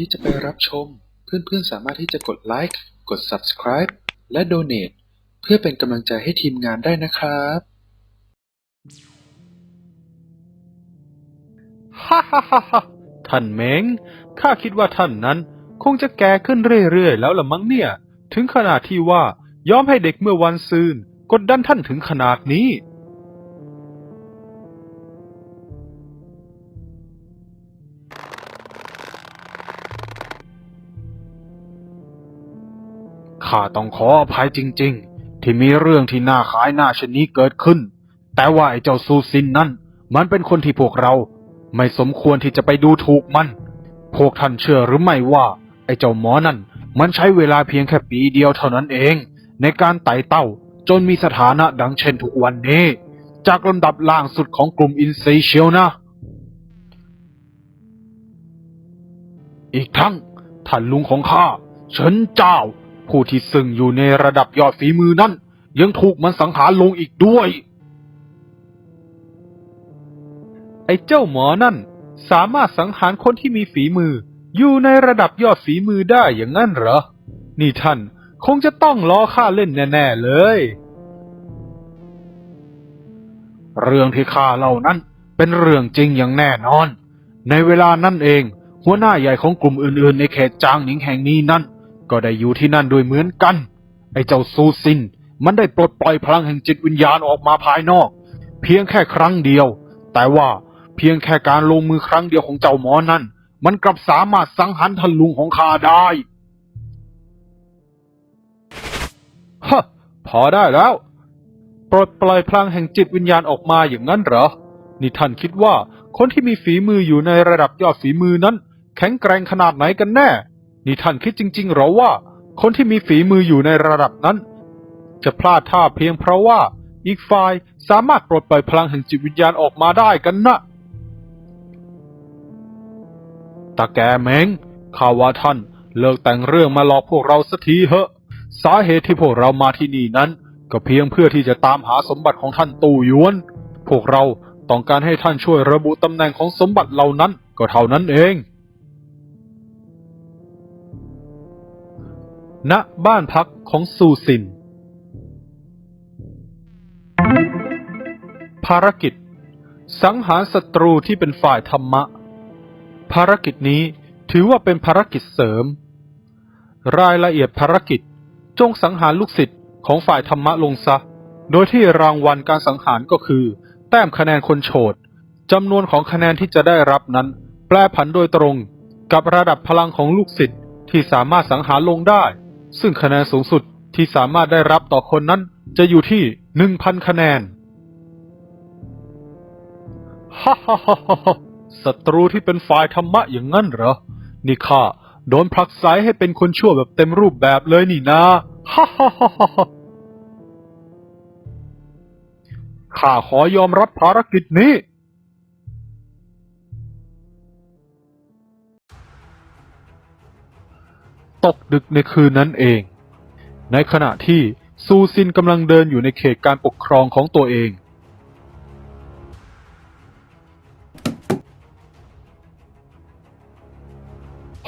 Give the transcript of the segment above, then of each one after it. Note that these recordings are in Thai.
ที่จะไปรับชม เพื่อนๆ สามารถที่จะกดไลค์ กด subscribe และ donate เพื่อเป็นกำลังใจให้ทีมงานได้นะครับ ฮ่าฮ่าฮ่าฮ่าท่านเม้งข้าคิดว่าท่านนั้น คงจะแก่ขึ้นเรื่อยๆ แล้วละมั้งเนี่ย ถึงขนาดที่ว่ายอมให้เด็กเมื่อวันซืน กดดันท่านถึงขนาดนี้ ข้าต้องขออภัยจริง ๆ ที่มีเรื่องที่น่าขายหน้าชนนี้เกิดขึ้น แต่ว่าไอ้เจ้าซูซินนั่น มันเป็นคนที่พวกเรา ไม่สมควรที่จะไปดูถูกมัน พวกท่านเชื่อหรือไม่ว่า ไอ้เจ้าหมอนั่น มันใช้เวลาเพียงแค่ปีเดียวเท่านั้นเอง ในการไต่เต้าจนมีสถานะดังเช่นทุกวันนี้ จากลำดับล่างสุดของกลุ่มอินซีเชียวนะ อีกทั้งท่านลุงของข้าเฉินเจ้า ผู้ที่ซึ่งอยู่ในระดับยอดฝีมือนั้น ยังถูกมันสังหารลงอีกด้วย ไอ้เจ้าหมอนั่น สามารถสังหารคนที่มีฝีมือ อยู่ในระดับยอดฝีมือได้อย่างนั้นเหรอ นี่ท่านคงจะต้องล้อข้าเล่นแน่ ๆ เลย เรื่องที่ข้าเล่านั้นเป็นเรื่องจริงอย่างแน่นอน ในเวลานั้นเอง หัวหน้าใหญ่ของกลุ่มอื่นๆ ในเขตจางหนิงแห่งนี้นั้น ก็ได้อยู่ที่นั่นด้วยเหมือนกัน ไอ้เจ้าซูซิน มันได้ปลดปล่อยพลังแห่งจิตวิญญาณออกมาภายนอก เพียงแค่ครั้งเดียว แต่ว่าเพียงแค่การลงมือครั้งเดียวของเจ้าหมอนั่น มันกลับสามารถสังหารทะลุงของข้าได้ฮะพอได้แล้ว ปลดปล่อยพลังแห่งจิตวิญญาณออกมาอย่างนั้นเหรอ นี่ท่านคิดว่าคนที่มีฝีมืออยู่ในระดับยอดฝีมือนั้น แข็งแกร่งขนาดไหนกันแน่ นี่ท่านคิดจริงๆหรอว่า คนที่มีฝีมืออยู่ในระดับนั้น จะพลาดท่าเพียงเพราะว่าอีกฝ่ายสามารถปลดปล่อยพลังแห่งจิตวิญญาณออกมาได้กันนะตาแกเม้งข้าว่าท่าน เลิกแต่งเรื่องมาหลอกพวกเราสักทีเหอะ สาเหตุที่พวกเรามาที่นี่นั้น ก็เพียงเพื่อที่จะตามหาสมบัติของท่านตู่ยวน พวกเราต้องการให้ท่านช่วยระบุตำแหน่งของสมบัติเหล่านั้นก็เท่านั้นเอง ณบ้านพักของซูซิน ภารกิจ สังหารศัตรูที่เป็นฝ่ายธรรมะ ภารกิจนี้ถือว่าเป็นภารกิจเสริม รายละเอียดภารกิจจงสังหารลูกศิษย์ของฝ่ายธรรมะลงซะ โดยที่รางวัลการสังหารก็คือ แต้มคะแนนคนโฉดจำนวนของคะแนนที่จะได้รับนั้น แปรผันโดยตรงกับระดับพลังของลูกศิษย์ที่สามารถสังหารลงได้ ซึ่งคะแนนสูงสุดที่สามารถได้รับต่อคนนั้นจะอยู่ที่หนึ่งพันคะแนน ฮ่าฮ่าฮ่าฮ่าศัตรูที่เป็นฝ่ายธรรมะอย่างนั้นเหรอ นี่ข้าโดนผลักไสให้เป็นคนชั่วแบบเต็มรูปแบบเลยนี่นะ ฮ่าฮ่าฮ่าฮ่าฮ่าข้าขอยอมรับภารกิจนี้ ตกดึกในคืนนั้นเอง ในขณะที่ซูซินกำลังเดินอยู่ในเขตการปกครองของตัวเอง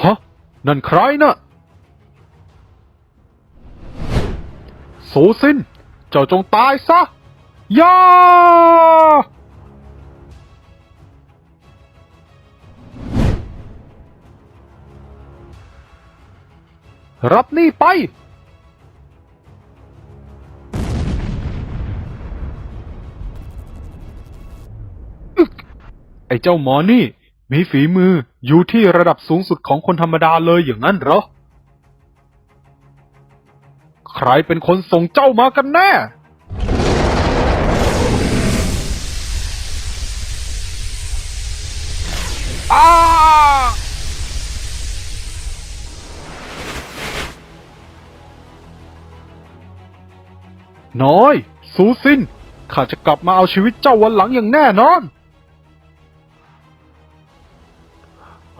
ฮะ นั่นใครนะ่ะซูซิน เจ้าจงตายซะย่า รับนี่ไป ไอ้เจ้าหมอนี่ มีฝีมืออยู่ที่ระดับสูงสุดของคนธรรมดาเลยอย่างนั้นเหรอ ใครเป็นคนส่งเจ้ามากันแน่ น้อยสูซิน ข้าจะกลับมาเอาชีวิตเจ้าวันหลังอย่างแน่นอน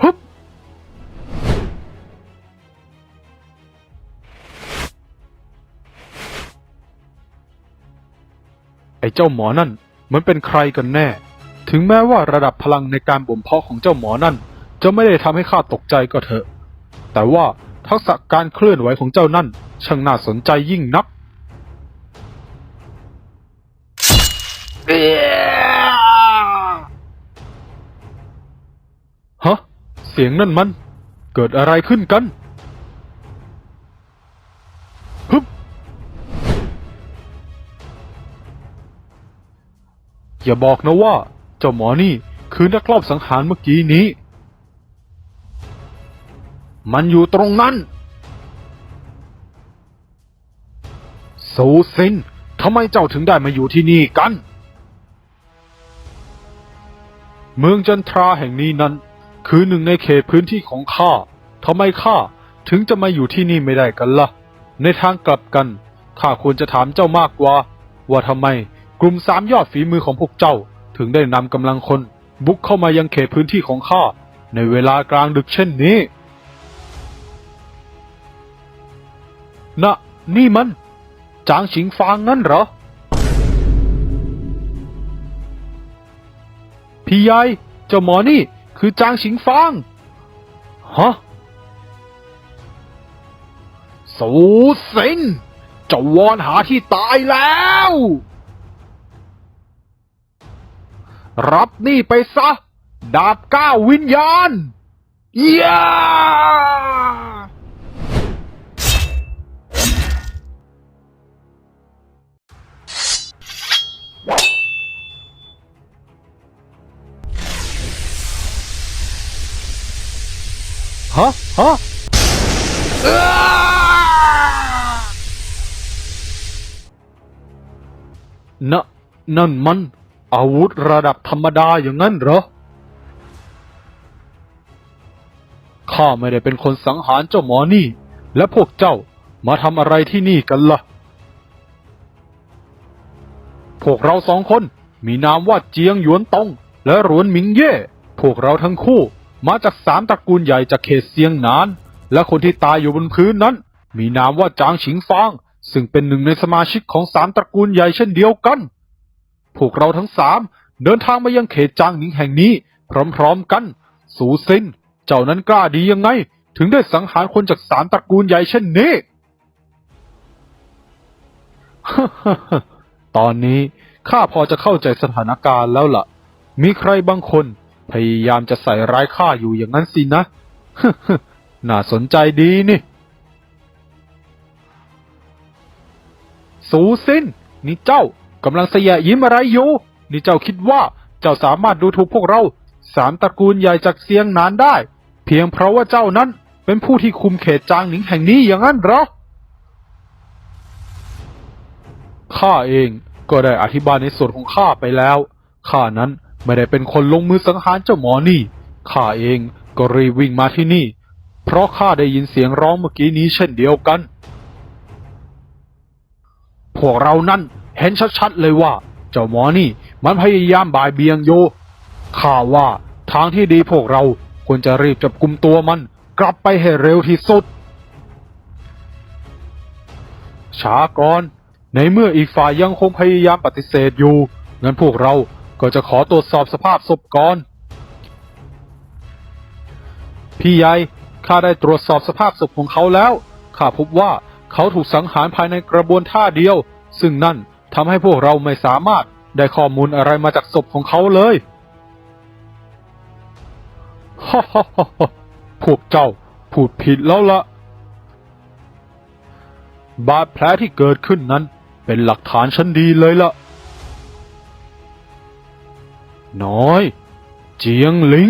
ฮึบ ไอ้เจ้าหมอนั่น มันเป็นใครกันแน่ ถึงแม้ว่าระดับพลังในการบ่มเพาะของเจ้าหมอนั่น จะไม่ได้ทำให้ข้าตกใจก็เถอะ แต่ว่าทักษะการเคลื่อนไหวของเจ้านั่นช่างน่าสนใจยิ่งนัก ฮะ เสียงนั่นมัน เกิดอะไรขึ้นกันฮึบอย่าบอกนะว่า เจ้าหมอนี่คือนักลอบสังหารเมื่อกี้นี้ มันอยู่ตรงนั้นสูซินทำไมเจ้าถึงได้มาอยู่ที่นี่กัน เมืองจันทราแห่งนี้นั้น คือหนึ่งในเขตพื้นที่ของข้าทำไมข้าถึงจะมาอยู่ที่นี่ไม่ได้กันละ่ะ ในทางกลับกันข้าควรจะถามเจ้ามากกว่า ว่าทำไมกลุ่มสามยอดฝีมือของพวกเจ้า ถึงได้นำกำลังคน บุกเข้ามายังเขตพื้นที่ของข้าในเวลากลางดึกเช่นนี้นะนี่มัน จางฉิงฟางนั่นเหรอ พี่ใหญ่เจ้าหมอนี่คือจางฉิงฟางฮะสูสิงเจ้าวอนหาที่ตายแล้ว รับนี่ไปซะ ดาบก้าววิญญาณย ฮะฮะนะนั่นมัน อาวุธระดับธรรมดาอย่างนั้นเหรอ ข้าไม่ได้เป็นคนสังหารเจ้าหมอนี่ และพวกเจ้ามาทำอะไรที่นี่กันล่ะ พวกเราสองคนมีนามว่าเจียงหยวนตงและหรวนหมิงเย่ พวกเราทั้งคู่ มาจากสามตระกูลใหญ่จากเขตเซียงนาน และคนที่ตายอยู่บนพื้นนั้น มีนามว่าจางฉิงฟาง ซึ่งเป็นหนึ่งในสมาชิกของสามตระกูลใหญ่เช่นเดียวกัน พวกเราทั้งสามเดินทางมายังเขตจางหนิงแห่งนี้ พร้อมๆกัน สูซิน เจ้านั้นกล้าดียังไง ถึงได้สังหารคนจากสามตระกูลใหญ่เช่นนี้ตอนนี้ข้าพอจะเข้าใจสถานการณ์แล้วล่ะ มีใครบางคน พยายามจะใส่ร้ายข้าอยู่อย่างนั้นสินะ น่าสนใจดีนี่ สูสินนี่เจ้ากำลังเสยยิ้มอะไรอยู่ นี่เจ้าคิดว่าเจ้าสามารถดูถูกพวกเรา สามตระกูลใหญ่จากเซียงนานได้ เพียงเพราะว่าเจ้านั้นเป็นผู้ที่คุมเขตจางหนิงแห่งนี้อย่างนั้นหรอ ข้าเองก็ได้อธิบายในส่วนของข้าไปแล้ว ข้านั้น ไม่ได้เป็นคนลงมือสังหารเจ้าหมอนี่ ข้าเองก็รีบวิ่งมาที่นี่ เพราะข้าได้ยินเสียงร้องเมื่อกี้นี้เช่นเดียวกัน พวกเรานั้นเห็นชัดๆเลยว่า เจ้าหมอนี่มันพยายามบ่ายเบียงโย ข้าว่าทางที่ดีพวกเราควรจะรีบจับกุมตัวมัน กลับไปให้เร็วที่สุด ช้าก่อน ในเมื่ออีกฝ่ายยังคงพยายามปฏิเสธอยู่ งั้นพวกเรา ก็จะขอตรวจสอบสภาพศพก่อน พี่ใหญ่ข้าได้ตรวจสอบสภาพศพของเขาแล้ว ข้าพบว่าเขาถูกสังหารภายในกระบวนท่าเดียว ซึ่งนั่นทำให้พวกเราไม่สามารถได้ข้อมูลอะไรมาจากศพของเขาเลยฮ่าฮ่าฮ่าพวกเจ้าพูดผิดแล้วละบาดแผลที่เกิดขึ้นนั้นเป็นหลักฐานชั้นดีเลยล่ะ น้อย เจียงหลิง